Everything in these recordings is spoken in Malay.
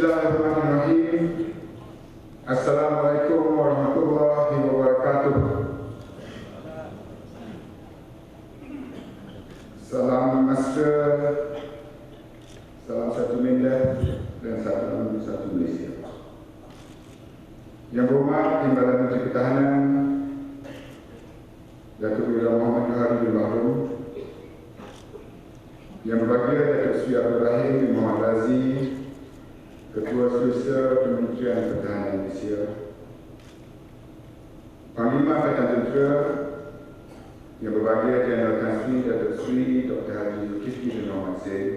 Bismillahirrahmanirrahim. Assalamualaikum warahmatullahi wabarakatuh. Salam mesra, salam satu Medan dan satu satu Malaysia. Yang berhormat Timbalan Menteri Pertahanan Datuk Wira Muhammad Johari bin Bahrum Yang berbahagia Datuk Sri Abdul Rahim bin Muhammad Razi Ketua Sulusa Kementerian Pertahanan Malaysia Panglima Angkatan Tentera Yang berbahagia Jeneral Tan Sri Datuk Sri Dr. Haji Zulkifli bin Muhammad Zain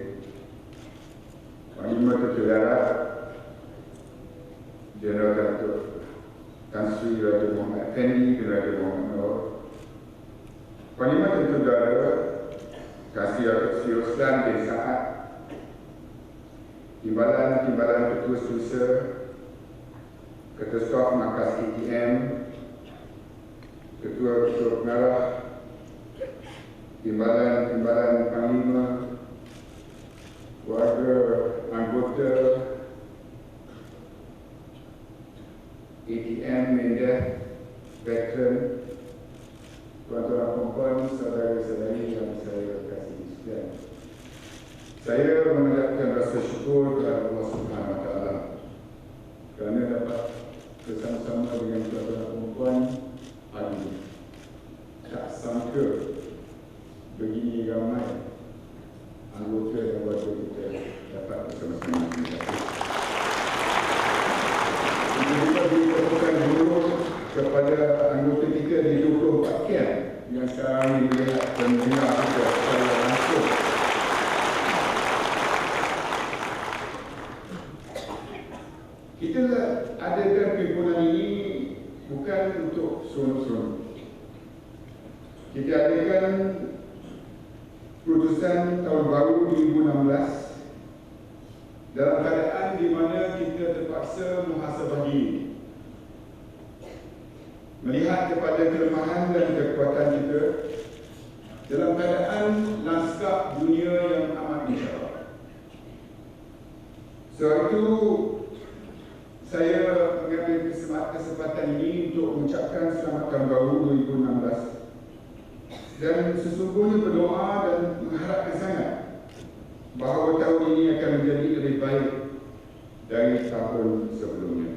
Panglima Tentera Darat Jeneral Datuk Tan Sri Raja Muhammad Effendi bin Raja Muhammad Nur Panglima Tentera Udara Kasih Datuk Sri Roslan bin Saad Timbalan-timbalan Ketua Sulusa Ketua Staf Markas ATM Ketua-ketua pengarah Timbalan-timbalan Panglima Warga anggota ATM Mendah Veteran Tuan-tuan dan puan saudara-saudari yang saya kasih sekalian. Saya mengucapkan rasa syukur kepada Allah Subhanahu Wa Taala kerana dapat bersama-sama dengan tuan-tuan dan puan hari ini. Tak sangka begini ramai anggota dan warga kita dapat bersama-sama kita. Kita kepada anggota kita di 24 KL yang sekarang dilihat dan mendengar kita secara langsung. Kita adakan perhimpunan ini bukan untuk seronok-seronok. Kita adakan keputusan tahun baru 2016 dalam keadaan di mana kita terpaksa muhasabah diri melihat kepada kelemahan dan kekuatan kita dalam keadaan lanskap dunia yang amat mencabar. Sebab itu saya mengambil kesempatan ini untuk mengucapkan selamat tahun baru 2016 dan sesungguhnya berdoa dan mengharapkan sangat bahawa tahun ini akan menjadi lebih baik dari tahun sebelumnya.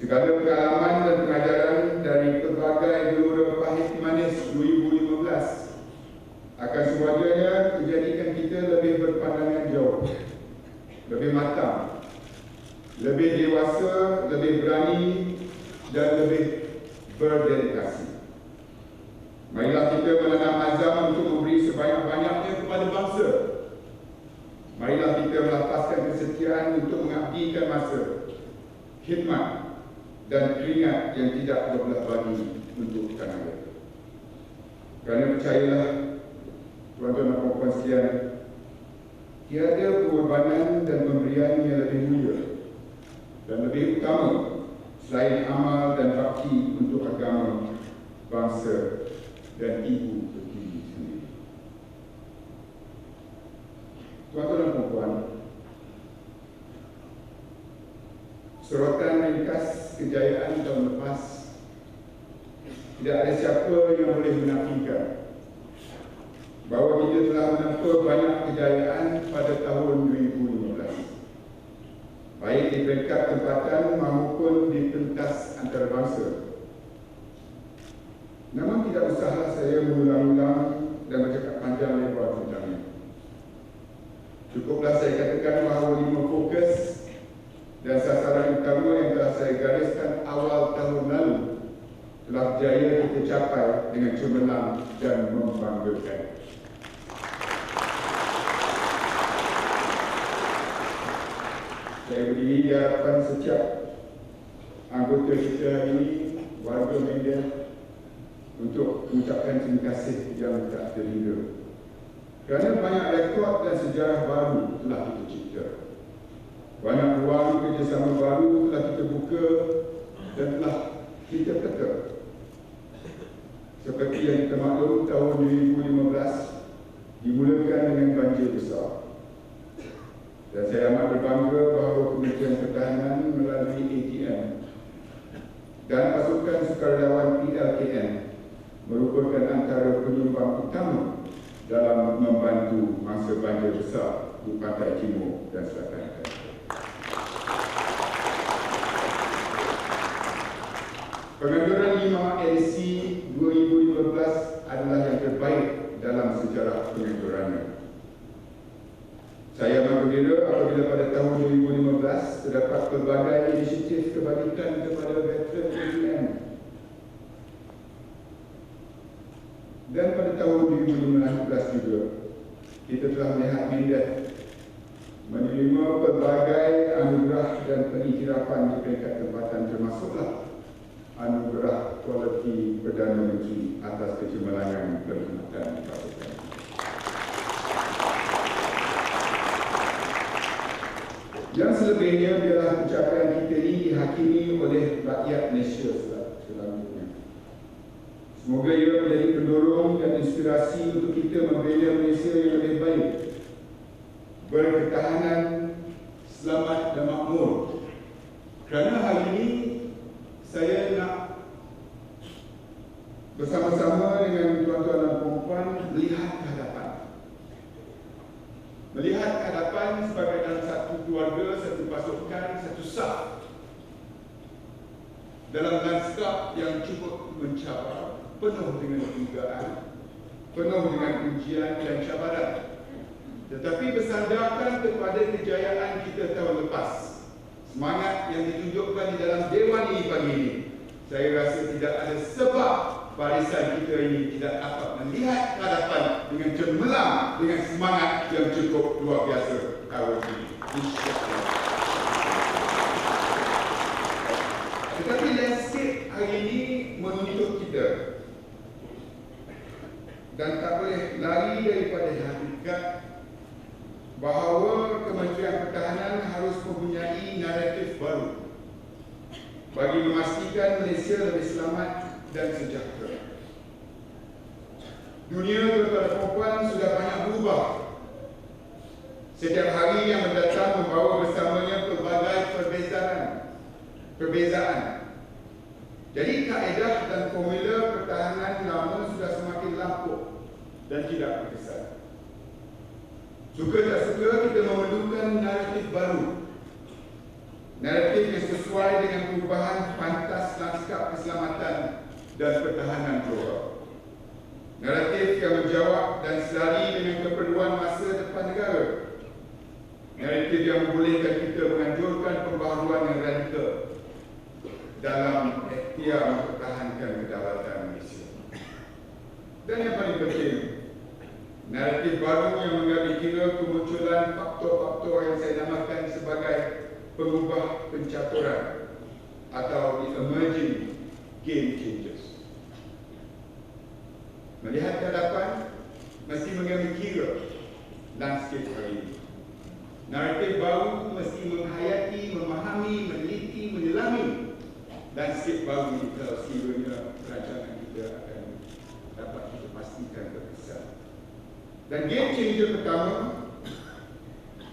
Segala pengalaman dan pengajaran dari pelbagai gelora pahit manis 2015 akan semuanya menjadikan kita lebih berpandangan jauh, lebih matang, lebih dewasa, lebih berani dan lebih berdedikasi. Marilah kita menanam azam untuk memberi sebanyak-banyaknya kepada bangsa. Marilah kita melapaskan kesetiaan untuk mengabdikan masa, khidmat dan keringat yang tidak berbelah bagi untuk tanah air. Kerana percayalah, tuan-tuan dan puan sekalian, tiada pengorbanan dan pemberian yang lebih mulia dan lebih utama selain amal dan bakti untuk agama, bangsa dan ibu berdiri sendiri. Tuan-tuan dan puan, sorotan ringkas kejayaan tahun lepas. Tidak ada siapa yang boleh menafikan bahawa kita telah menempuh banyak kejayaan pada tahun 2015 baik di peringkat tempatan maupun di pentas antarabangsa. Namun tidak usahlah saya mengulang-ulang dan bercakap panjang lebar tentangnya. Cukuplah saya katakan bahawa lima fokus dan sasaran utama yang telah saya gariskan awal tahun lalu telah berjaya kita capai dengan cemerlang dan membanggakan. Saya berdiri di hadapan setiap anggota kita ini, warga media, untuk mengucapkan terima kasih yang tak terhingga. Kerana banyak rekod dan sejarah baru telah kita cipta. Banyak ruang kerjasama baru telah kita buka dan telah kita teka. Seperti yang kita maklum tahun 2015 dimulakan dengan banjir besar. Dan saya amat berbangga bahawa Kementerian Pertahanan melalui ATM dan pasukan sukarelawan PLKN merupakan antara penyumbang utama dalam membantu masa banjir besar di pantai timur dan selatan Penganjuran 5 LC 2015 adalah yang terbaik dalam sejarah penganjurannya. Saya menggembira apabila pada tahun 2015 terdapat pelbagai inisiatif kebajikan kepada veteran KPM. Dan pada tahun 2015 juga, kita telah melihat mindat menerima pelbagai anugerah dan pengiktirafan di peringkat tempatan termasuklah anugerah kualiti Perdana Menteri atas kecemerlangan perkhidmatan pasukan. Yang selebihnya adalah pencapaian kita ini dihakimi oleh rakyat Malaysia selanjutnya. Semoga ia menjadi pendorong dan inspirasi untuk kita membina Malaysia yang lebih baik, berketahanan, selamat dan makmur. Kerana hari ini saya nak bersama-sama dengan tuan-tuan dan puan melihat ke hadapan. Melihat ke hadapan sebagai dalam satu keluarga, satu pasukan, satu sah. Dalam lanskap yang cukup mencabar, penuh dengan dugaan, penuh dengan ujian dan cabaran. Tetapi bersandarkan kepada kejayaan kita tahun lepas, semangat yang ditunjukkan di dalam dewan ini pagi ini saya rasa tidak ada sebab barisan kita ini tidak dapat melihat ke hadapan dengan cemerlang dengan semangat yang cukup luar biasa tahun ini. insyaAllah. Tetapi landscape hari ini menuntut kita dan tak boleh lari daripada hakikat bahawa Kementerian Pertahanan harus mempunyai naratif baru bagi memastikan Malaysia lebih selamat dan sejahtera. Dunia tuan-tuan perempuan sudah banyak berubah. Setiap hari yang mendatang membawa bersamanya pelbagai perbezaan. Perbezaan. Jadi kaedah dan formula pertahanan lama sudah semakin lampuh dan tidak berkesan. Suka tak suka kita memerlukan naratif baru Naratif yang sesuai dengan perubahan pantas lanskap keselamatan dan pertahanan global Naratif yang menjawab dan selari dengan keperluan masa depan negara Naratif yang membolehkan kita menganjurkan pembaharuan yang radikal dalam ikhtiar mempertahankan kedaulatan Malaysia. Dan yang paling penting, naratif baru yang mengambil kira kemunculan faktor-faktor yang saya namakan sebagai pengubah pencaturan atau the emerging game changers. Melihat ke hadapan, mesti mengambil kira landscape hari ini. Naratif baru mesti menghayati, memahami, meneliti, menyelami landscape baru ini kalau sekiranya rancangan kita akan dapat kita pastikan berkesan. Dan game changer pertama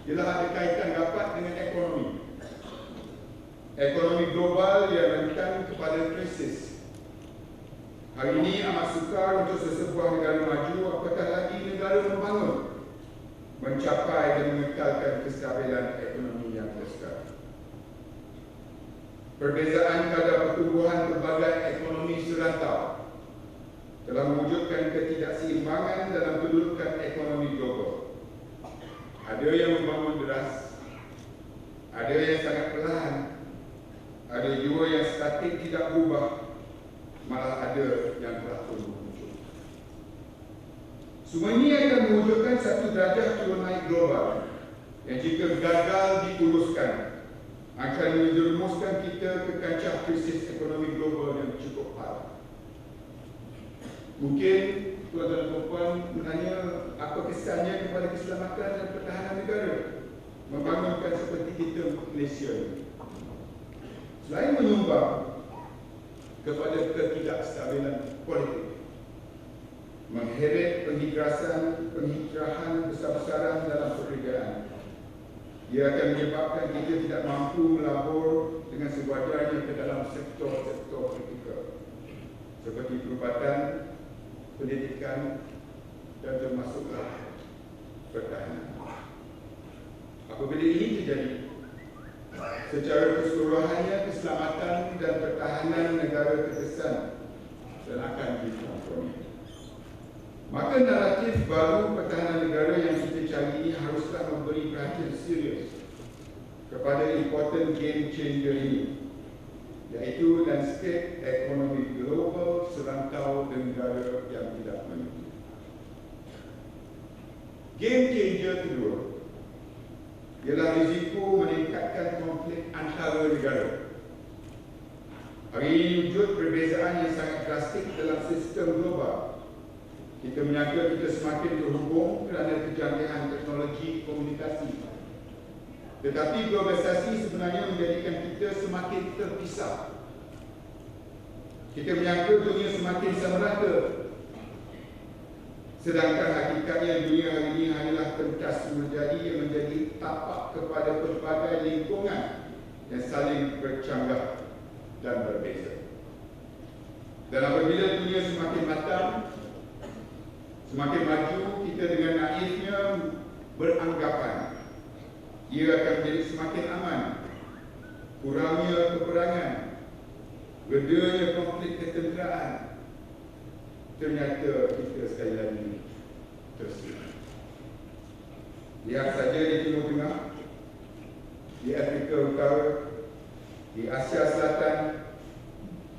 ialah ada kaitan rapat dengan ekonomi. Ekonomi global yang rentan kepada krisis. Hari ini amat sukar untuk sesebuah negara maju apatah lagi negara membangun mencapai dan mengekalkan kestabilan ekonomi yang lestari. Perbezaan kadar pertumbuhan berbagai ekonomi serantau telah mewujudkan ketidakseimbangan dalam kedudukan ekonomi global. Ada yang membangun deras, ada yang sangat perlahan, ada juga yang statik tidak berubah, malah ada yang telah pun muncul. Semua ini akan mewujudkan satu darjah turun naik global yang jika gagal diuruskan akan menjerumuskan kita ke kancah krisis ekonomi global yang cukup parah. Mungkin tuan-tuan dan puan menanya apa kesannya kepada keselamatan dan pertahanan negara membangunkan seperti kita Malaysia ini. Selain menyumbang kepada ketidakstabilan politik, mengheret penghijrasan, penghijrahan besar-besaran dalam perniagaan, Ia akan menyebabkan kita tidak mampu melabur dengan sewajarnya ke dalam sektor-sektor kritikal seperti perubatan, pendidikan dan termasuklah pertahanan. Apabila ini terjadi, secara keseluruhannya keselamatan dan pertahanan negara terkesan dan akan dikompromi. Maka naratif baru pertahanan negara yang kita cari ini haruslah memberi perhatian serius kepada important game changer ini iaitu landscape ekonomi global serantau negara yang tidak menentu. Game changer kedua ialah risiko meningkatkan konflik antara negara. Hari ini wujud perbezaan yang sangat drastik dalam sistem global kita menyangka kita semakin terhubung kerana kejanggihan teknologi komunikasi. Tetapi globalisasi sebenarnya menjadikan kita semakin terpisah. Kita menyangka dunia semakin sama rata. Sedangkan hakikatnya dunia hari ini hanyalah pentas menjadi yang menjadi tapak kepada pelbagai lingkungan yang saling bercanggah dan berbeza. Dan apabila dunia semakin matang, Semakin maju kita dengan naifnya beranggapan ia akan menjadi semakin aman. Kurangnya peperangan, redanya konflik ketenteraan. Ternyata kita sekali lagi Lihat saja di Timur Tengah, di Afrika Utara, di Asia Selatan,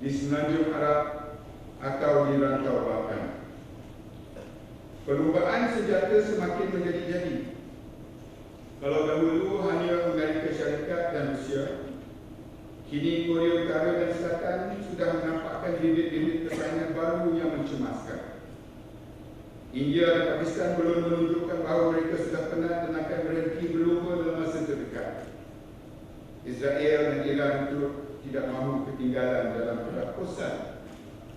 di Semenanjung Arab atau di Rantau Balkan. Perubahan senjata semakin menjadi-jadi. Kalau dahulu hanya Amerika Syarikat dan Rusia, kini Korea Utara dan Selatan sudah menampakkan bibit-bibit persaingan baru yang mencemaskan. India dan Pakistan belum menunjukkan mereka sudah penat dan akan berhenti berlumba dalam masa terdekat. Israel dan Iran itu tidak mahu ketinggalan dalam perkosaan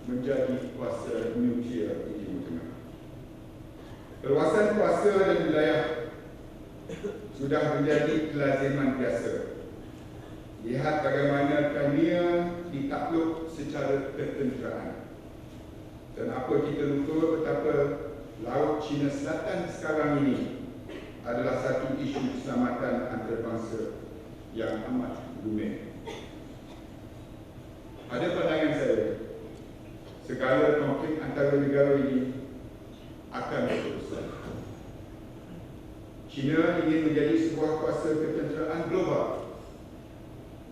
menjadi kuasa nuklear di Timur Tengah. Perluasan kuasa dan wilayah sudah menjadi kelaziman biasa. Lihat bagaimana Crimea ditakluk secara ketenteraan. Dan apa kita lupa betapa Laut Cina Selatan sekarang ini adalah satu isu keselamatan antarabangsa yang amat rumit. Ada pandangan saya, segala konflik antara negara ini akan berterusan. China ingin menjadi sebuah kuasa ketenteraan global.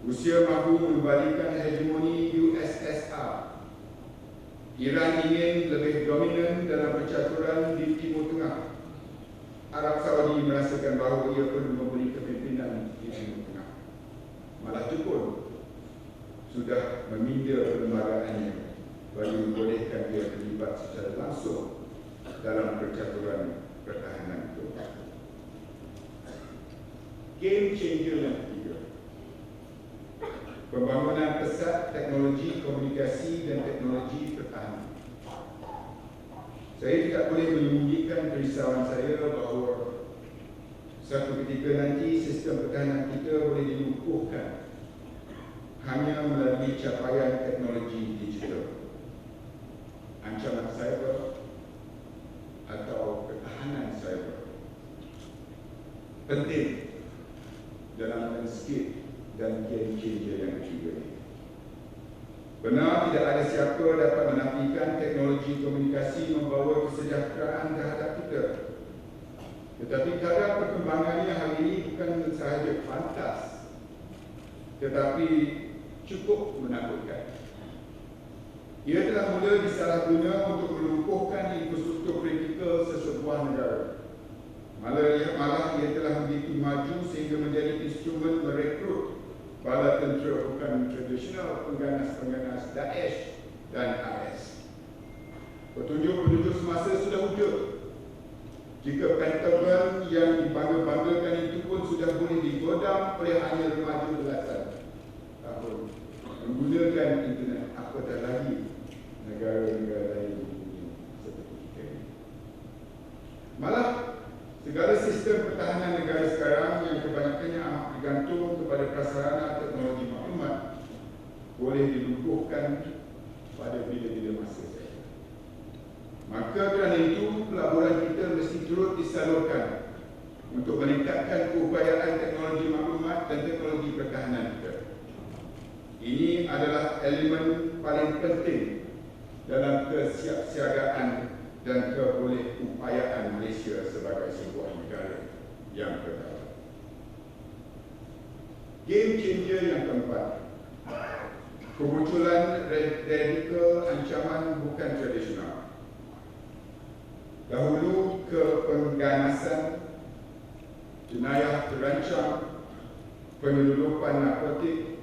Rusia mahu mengembalikan hegemoni USSR. Iran ingin lebih dominan dalam percaturan di Timur Tengah. Arab Saudi merasakan bahawa ia perlu memberi kepimpinan di Timur Tengah. Malah Jepun sudah meminda perlembagaannya bagi membolehkan dia terlibat secara langsung dalam percaturan pertahanan itu. Game changer yang ketiga. Pembangunan pesat teknologi komunikasi dan teknologi pertahanan. Saya tidak boleh menyembunyikan kerisauan saya bahawa satu ketika nanti sistem pertahanan kita boleh dilumpuhkan hanya melalui capaian teknologi digital. Ancaman cyber atau ketahanan cyber penting dalam landscape dan game changer yang ketiga ini. Benar tidak ada siapa dapat menafikan teknologi komunikasi membawa kesejahteraan terhadap kita. Tetapi kadar perkembangannya hari ini bukan sahaja fantas, tetapi cukup menakutkan. Ia telah mula disalahguna untuk melumpuhkan infrastruktur kritikal sesebuah negara. Malah malah ia telah begitu maju sehingga menjadi instrumen merekrut bala tentera bukan tradisional pengganas-pengganas Daesh dan AS. Petunjuk-petunjuk semasa sudah wujud. Jika Pentagon yang dibangga-banggakan itu pun sudah boleh digodam oleh hanya remaja belasan ataupun menggunakan internet apatah lagi negara-negara lain di dunia seperti kita ini. Malah, segala sistem pertahanan negara sekarang yang kebanyakannya amat bergantung kepada prasarana teknologi maklumat boleh dilumpuhkan pada bila-bila masa saja. Maka kerana itu, pelaburan kita mesti turut disalurkan untuk meningkatkan keupayaan teknologi maklumat dan teknologi pertahanan kita. Ini adalah elemen paling penting dalam kesiapsiagaan dan kebolehupayaan Malaysia sebagai sebuah negara yang berdaulat. Game changer yang keempat Kemunculan radikal ancaman bukan tradisional Dahulu kepenggaнаsan Jenayah terancam Penyelundupan narkotik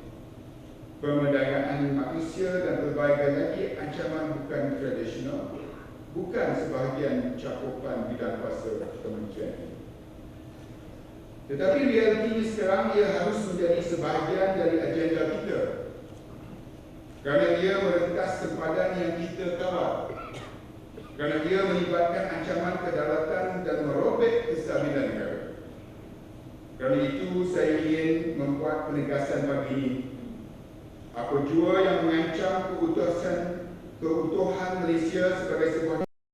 Pemedayaan manusia dan berbagai lagi ancaman bukan tradisional Bukan sebahagian cakupan bidang kuasa kementerian. Ini tetapi realitinya sekarang ia harus menjadi sebahagian dari agenda kita. Kerana ia merentas sempadan yang kita kawal. Kerana ia melibatkan ancaman kedaulatan dan merobek kestabilan negara. Kerana itu saya ingin membuat penegasan pagi ini apa jua yang mengancam keutuhan, keutuhan Malaysia sebagai sebuah